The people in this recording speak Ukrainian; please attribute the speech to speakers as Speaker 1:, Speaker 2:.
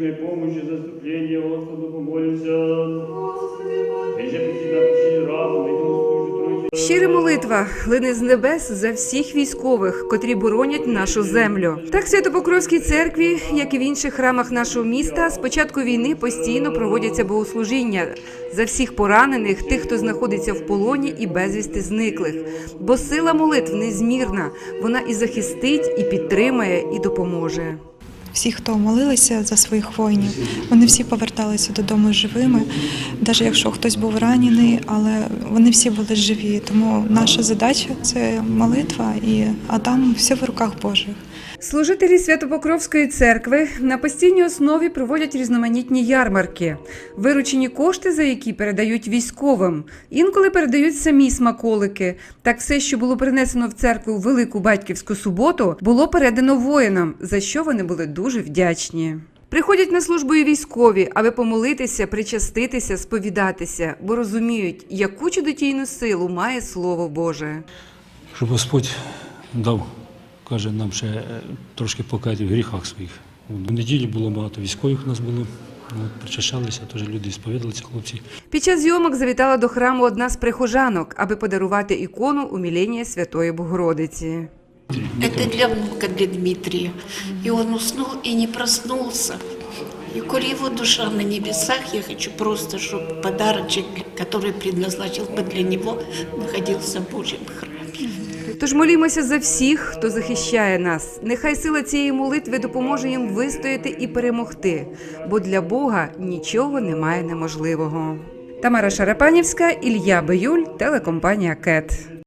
Speaker 1: вечной помощи, заступления Господу помолимся.
Speaker 2: Щира молитва лине з небес за всіх військових, котрі боронять нашу землю. Так Святопокровській церкві, як і в інших храмах нашого міста, з початку війни постійно проводяться богослужіння за всіх поранених, тих, хто знаходиться в полоні і безвісти зниклих. Бо сила молитв незмірна. Вона і захистить, і підтримає, і допоможе.
Speaker 3: Всі, хто молилися за своїх воїнів, вони всі поверталися додому живими, навіть якщо хтось був ранений, але вони всі були живі. Тому наша задача це молитва, і а там все в руках Божих.
Speaker 2: Служителі Святопокровської церкви на постійній основі проводять різноманітні ярмарки, виручені кошти, за які передають військовим. Інколи передають самі смаколики. Так все, що було принесено в церкву у Велику Батьківську суботу, було передано воїнам, за що вони були дуже вдячні. Приходять на службу і військові, аби помолитися, причаститися, сповідатися, бо розуміють, яку чудотійну силу має Слово Боже.
Speaker 4: щоб Господь дав, каже, нам ще е, трошки покаяти в гріхах своїх. В неділі було багато військових у нас було. От, причащалися, теж люди сповідалися, хлопці.
Speaker 2: Під час зйомок завітала до храму одна з прихожанок, аби подарувати ікону умілення Святої Богородиці.
Speaker 5: Это для внука, для Дмитрия. И он уснул и не проснулся. И коли его душа на небесах, я хочу просто, чтобы подарочек, который предназначил бы для него, находился в Божьем храме.
Speaker 2: Тож молімося за всіх, хто захищає нас. Нехай сила цієї молитви допоможе їм вистояти і перемогти, бо для Бога нічого немає неможливого. Тамара Шарапанівська, Ілля Биюль, телекомпанія Кет.